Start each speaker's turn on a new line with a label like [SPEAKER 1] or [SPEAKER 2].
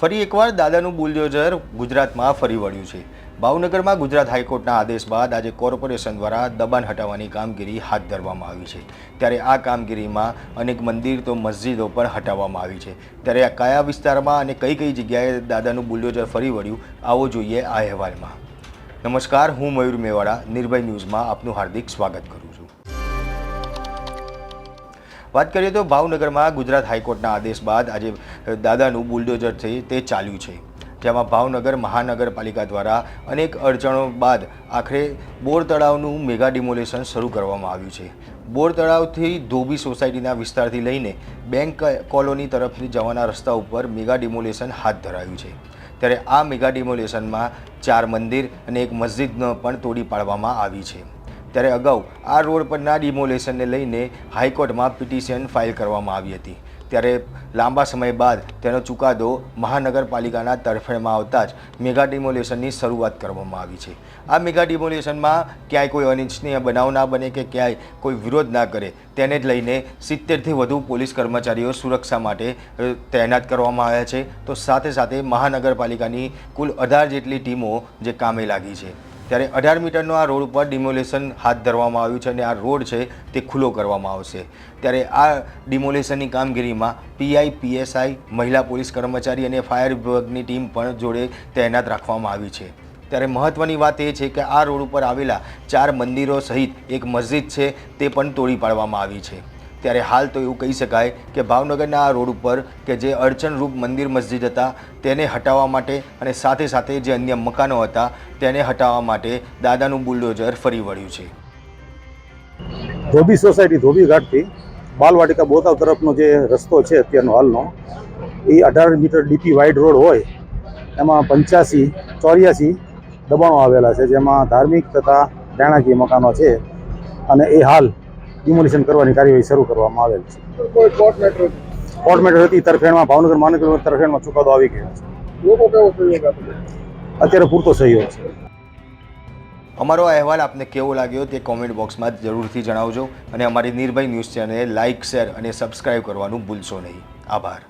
[SPEAKER 1] ફરી એકવાર દાદાનું બુલડોઝર ગુજરાતમાં ફરી વળ્યું છે. ભાવનગરમાં ગુજરાત હાઈકોર્ટના આદેશ બાદ આજે કોર્પોરેશન દ્વારા દબાણ હટાવવાની કામગીરી હાથ ધરવામાં આવી છે. ત્યારે આ કામગીરીમાં અનેક મંદિર તો મસ્જિદો પણ હટાવવામાં આવી છે. ત્યારે આ કયા વિસ્તારમાં અને કઈ કઈ જગ્યાએ દાદાનું બુલડોઝર ફરી વળ્યું, આવો જોઈએ આ અહેવાલમાં. નમસ્કાર, હું મયુર મેવાડા, નિર્ભય ન્યૂઝમાં આપનું હાર્દિક સ્વાગત કરું છું. વાત કરીએ તો ભાવનગરમાં ગુજરાત હાઈકોર્ટના આદેશ બાદ આજે દાદાનું બુલડોઝર છે તે ચાલ્યું છે. જેમાં ભાવનગર મહાનગરપાલિકા દ્વારા અનેક અડચણો બાદ આખરે બોર તળાવનું મેગા ડિમોલેશન શરૂ કરવામાં આવ્યું છે. બોર તળાવથી ધોબી સોસાયટીના વિસ્તારથી લઈને બેંક કોલોની તરફથી જવાના રસ્તા ઉપર મેગા ડિમોલેશન હાથ ધરાયું છે. ત્યારે આ મેગા ડિમોલેશનમાં ચાર મંદિર અને એક મસ્જિદનો પણ તોડી પાડવામાં આવી છે. ત્યારે અગાઉ આ રોડ પરના ડિમોલેશનને લઈને હાઈકોર્ટમાં પિટિશન ફાઇલ કરવામાં આવી હતી. ત્યારે લાંબા સમય બાદ તેનો ચુકાદો મહાનગરપાલિકાના તરફેણમાં આવતા જ મેગા ડિમોલેશનની શરૂઆત કરવામાં આવી છે. આ મેગા ડિમોલેશનમાં ક્યાંય કોઈ અનિચ્છનીય બનાવ ના બને કે ક્યાંય કોઈ વિરોધ ના કરે, તેને જ લઈને સિત્તેરથી વધુ પોલીસ કર્મચારીઓ સુરક્ષા માટે તૈનાત કરવામાં આવ્યા છે. તો સાથે સાથે મહાનગરપાલિકાની કુલ અઢાર જેટલી ટીમો જે કામે લાગી છે. ત્યારે અઢાર મીટરનો આ રોડ ઉપર ડિમોલેશન હાથ ધરવામાં આવ્યું છે અને આ રોડ છે તે ખુલ્લો કરવામાં આવશે. ત્યારે આ ડિમોલેશનની કામગીરીમાં પીઆઈ, પીએસઆઈ, મહિલા પોલીસ કર્મચારી અને ફાયર વિભાગની ટીમ પણ જોડે તૈનાત રાખવામાં આવી છે. ત્યારે મહત્ત્વની વાત એ છે કે આ રોડ ઉપર આવેલા ચાર મંદિરો સહિત એક મસ્જિદ છે તે પણ તોડી પાડવામાં આવી છે. ત્યારે હાલ તો એવું કહી શકાય કે ભાવનગરના આ રોડ ઉપર કે જે અડચણરૂપ મંદિર મસ્જિદ હતા, તેને હટાવવા માટે અને સાથે સાથે જે અન્ય મકાનો હતા, તેને હટાવવા માટે દાદાનું બુલડોઝર ફરી વળ્યું છે.
[SPEAKER 2] ધોબી સોસાયટી, ધોબી ઘાટથી બાલવાટિકા બોતાવ તરફનો જે રસ્તો છે અત્યારનો હાલનો, એ અઢાર મીટર ડીપી વાઇડ રોડ હોય, એમાં પંચ્યાસી, ચોર્યાસી દબાણો આવેલા છે, જેમાં ધાર્મિક તથા રહેણાંકીય મકાનો છે. અને એ હાલ ડિમોલિશન કરવાની કાર્યવાહી શરૂ કરવામાં આવેલ છે.
[SPEAKER 3] કોર્ટ મેટર
[SPEAKER 2] હતી તરફેણમાં ભાવનગર મહાનગર તરફેણમાં ચુકાદો આવી ગયો છે.
[SPEAKER 3] લોકો કેવો સહયોગ આપે છે?
[SPEAKER 2] અત્યારે પૂરતો સહયોગ છે.
[SPEAKER 1] અમારો અહેવાલ આપને કેવો લાગ્યો તે કોમેન્ટ બોક્સમાં જરૂરથી જણાવજો અને અમારી નિર્ભય ન્યૂઝ ચેનલને લાઇક શેર અને સબસ્ક્રાઇબ કરવાનું ભૂલશો નહીં. આભાર.